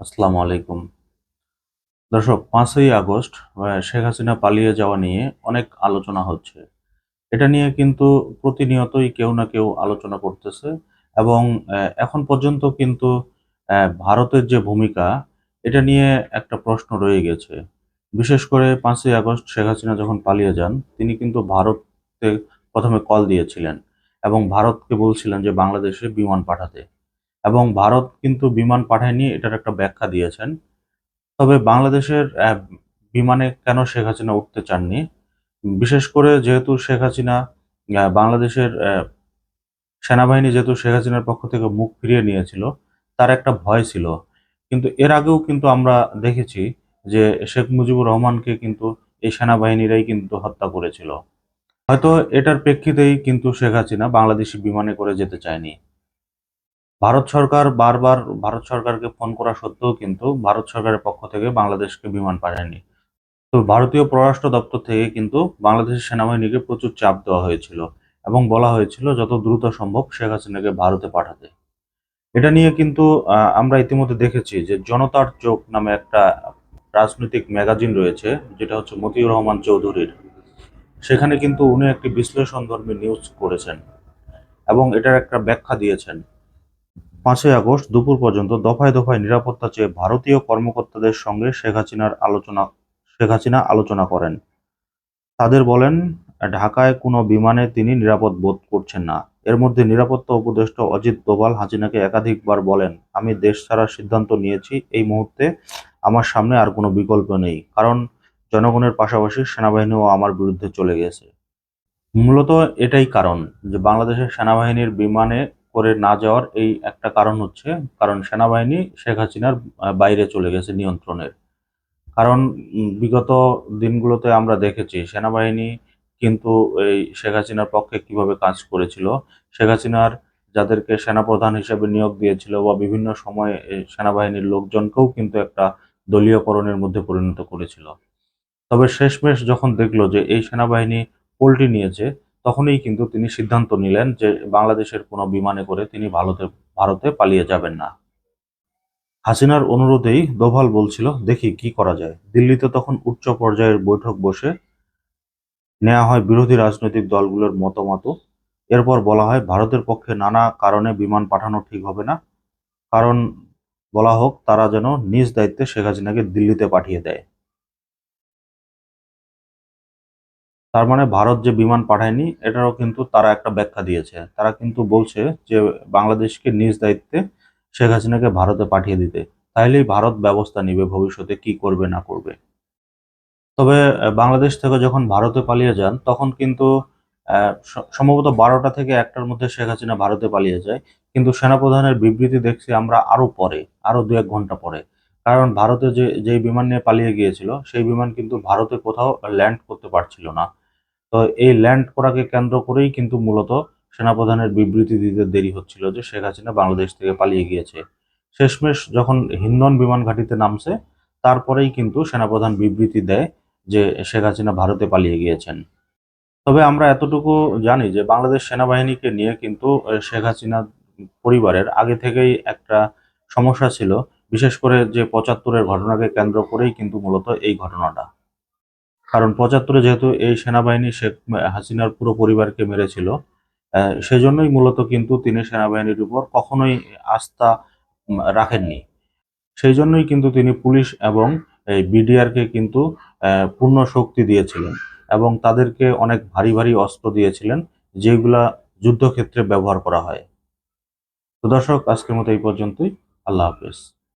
আসসালামু আলাইকুম। দর্শক, পাঁচই আগস্ট শেখ হাসিনা পালিয়ে যাওয়া নিয়ে অনেক আলোচনা হচ্ছে। এটা নিয়ে কিন্তু প্রতিনিয়তই কেউ না কেউ আলোচনা করতেছে এবং এখন পর্যন্ত কিন্তু ভারতের যে ভূমিকা, এটা নিয়ে একটা প্রশ্ন রয়ে গেছে। বিশেষ করে পাঁচই আগস্ট শেখ হাসিনা যখন পালিয়ে যান, তিনি কিন্তু ভারতে প্রথমে কল দিয়েছিলেন এবং ভারতকে বলছিলেন যে বাংলাদেশে বিমান পাঠাতে। এবং ভারত কিন্তু বিমান পাঠায়নি, এটার একটা ব্যাখ্যা দিয়েছেন। তবে বাংলাদেশের বিমানে কেন শেখ হাসিনা উঠতে চাননি? বিশেষ করে যেহেতু শেখ হাসিনা বাংলাদেশের সেনাবাহিনী যেহেতু শেখ হাসিনার পক্ষ থেকে মুখ ফিরিয়ে নিয়েছিল, তার একটা ভয় ছিল। কিন্তু এর আগেও কিন্তু আমরা দেখেছি যে শেখ মুজিবুর রহমানকে কিন্তু এই সেনাবাহিনীরাই কিন্তু হত্যা করেছিল। হয়তো এটার প্রেক্ষিতেই কিন্তু শেখ হাসিনা বাংলাদেশি বিমানে করে যেতে চায়নি। ভারত সরকার বারবার ভারত সরকারকে ফোন করা সত্ত্বেও কিন্তু ভারত সরকারের পক্ষ থেকে বাংলাদেশকে বিমান পাঠায়নি। তো ভারতীয় পররাষ্ট্র দপ্তর থেকে কিন্তু বাংলাদেশের সেনাবাহিনীকে প্রচুর চাপ দেওয়া হয়েছিল এবং বলা হয়েছিল যত দ্রুত সম্ভব শেখ হাসিনাকে ভারতে পাঠাতে। এটা নিয়ে কিন্তু আমরা ইতিমধ্যে দেখেছি যে জনতার চোখ নামে একটা রাজনৈতিক ম্যাগাজিন রয়েছে, যেটা হচ্ছে মতিউর রহমান চৌধুরীর। সেখানে কিন্তু উনি একটি বিশ্লেষণ বিশ্লেষণধর্মী নিউজ করেছেন এবং এটার একটা ব্যাখ্যা দিয়েছেন। পাঁচই আগস্ট দুপুর পর্যন্ত দফায় দফায় নিরাপত্তা চেয়ে ভারতীয় কর্মকর্তাদের সঙ্গে শেখ হাসিনার আলোচনা, শেখ হাসিনা আলোচনা করেন। তাদের বলেন, ঢাকায় কোনো বিমানে তিনি নিরাপদ বোধ করছেন না। এর মধ্যে নিরাপত্তা উপদেষ্টা অজিত দোভাল হাসিনাকে একাধিকবার বলেন, আমি দেশ ছাড়ার সিদ্ধান্ত নিয়েছি, এই মুহূর্তে আমার সামনে আর কোনো বিকল্প নেই, কারণ জনগণের পাশাপাশি সেনাবাহিনীও আমার বিরুদ্ধে চলে গেছে। মূলত এটাই কারণ যে বাংলাদেশের সেনাবাহিনীর বিমানে করে না যাওয়ার এই একটা কারণ হচ্ছে, কারণ সেনাবাহিনী শেখ হাসিনার বাইরে চলে গেছে নিয়ন্ত্রণের। কারণ বিগত দিনগুলোতে আমরা দেখেছি সেনাবাহিনী কিন্তু এই শেখ হাসিনার পক্ষে কীভাবে কাজ করেছিল। শেখ হাসিনার যাদেরকে সেনাপ্রধান হিসেবে নিয়োগ দিয়েছিল বা বিভিন্ন সময়ে সেনাবাহিনীর লোকজনকেও কিন্তু একটা দলীয়করণের মধ্যে পরিণত করেছিল। তবে শেষমেশ যখন দেখল যে এই সেনাবাহিনী পোল্টি নিয়েছে তখনই কিন্তু তিনি সিদ্ধান্ত নিলেন যে বাংলাদেশের কোনো বিমানে করে তিনি ভারতে ভারতে পালিয়ে যাবেন না। হাসিনার অনুরোধেই দোভাল বলছিল, দেখি কি করা যায়। দিল্লিতে তখন উচ্চ পর্যায়ের বৈঠক বসে নেওয়া হয় বিরোধী রাজনৈতিক দলগুলোর মতামত এরপর বলা হয়, ভারতের পক্ষে নানা কারণে বিমান পাঠানো ঠিক হবে না। কারণ বলা হোক, তারা যেন নিজ দায়িত্বে শেখ হাসিনাকে দিল্লিতে পাঠিয়ে দেয়। তার মানে ভারত যে বিমান পাঠায়নি, এটারও কিন্তু তারা একটা ব্যাখ্যা দিয়েছে। তারা কিন্তু বলছে যে বাংলাদেশকে নিজ দায়িত্বে শেখ হাসিনাকে ভারতে পাঠিয়ে দিতে। তাইলেই ভারত ব্যবস্থা নিবে, ভবিষ্যতে কি করবে, না করবে। তবে বাংলাদেশ থেকে যখন ভারতে পালিয়ে যান, তখন কিন্তু সম্ভবত বারোটা থেকে একটার মধ্যে শেখ হাসিনা ভারতে পালিয়ে যায়। কিন্তু সেনাপ্রধানের বিবৃতি দেখছি আমরা আরও পরে আরও দু এক ঘণ্টা পরে। কারণ ভারতে যে, যেই বিমান নিয়ে পালিয়ে গিয়েছিল, সেই বিমান কিন্তু ভারতে কোথাও ল্যান্ড করতে পারছিল না। তো এই ল্যান্ড করাকে কেন্দ্র করেই কিন্তু মূলত সেনাপ্রধানের বিবৃতি দিতে দেরি হচ্ছিল যে শেখ হাসিনা বাংলাদেশ থেকে পালিয়ে গিয়েছে। শেষমেশ যখন হিন্দন বিমান ঘাঁটিতে নামছে, তারপরেই কিন্তু সেনাপ্রধান বিবৃতি দেয় যে শেখ হাসিনা ভারতে পালিয়ে গিয়েছেন। তবে আমরা এতটুকু জানি যে বাংলাদেশ সেনাবাহিনীকে নিয়ে কিন্তু শেখ হাসিনা পরিবারের আগে থেকেই একটা সমস্যা ছিল। বিশেষ করে যে পঁচাত্তরের ঘটনাকে কেন্দ্র করেই কিন্তু মূলত এই ঘটনাটা। কারণ পঁচাত্তরে যেহেতু এই সেনাবাহিনী শেখ হাসিনার পুরো পরিবারকে মেরেছিল সেজন্যই মূলত কিন্তু তিনি সেনাবাহিনীর উপর কখনোই আস্থা রাখেননি। সেই জন্যই কিন্তু তিনি পুলিশ এবং এই বিডিআরকে কিন্তু পূর্ণ শক্তি দিয়েছিলেন এবং তাদেরকে অনেক ভারী ভারী অস্ত্র দিয়েছিলেন যেগুলা যুদ্ধক্ষেত্রে ব্যবহার করা হয়। তো দর্শক, আজকের মতো এই পর্যন্তই। আল্লাহ হাফেজ।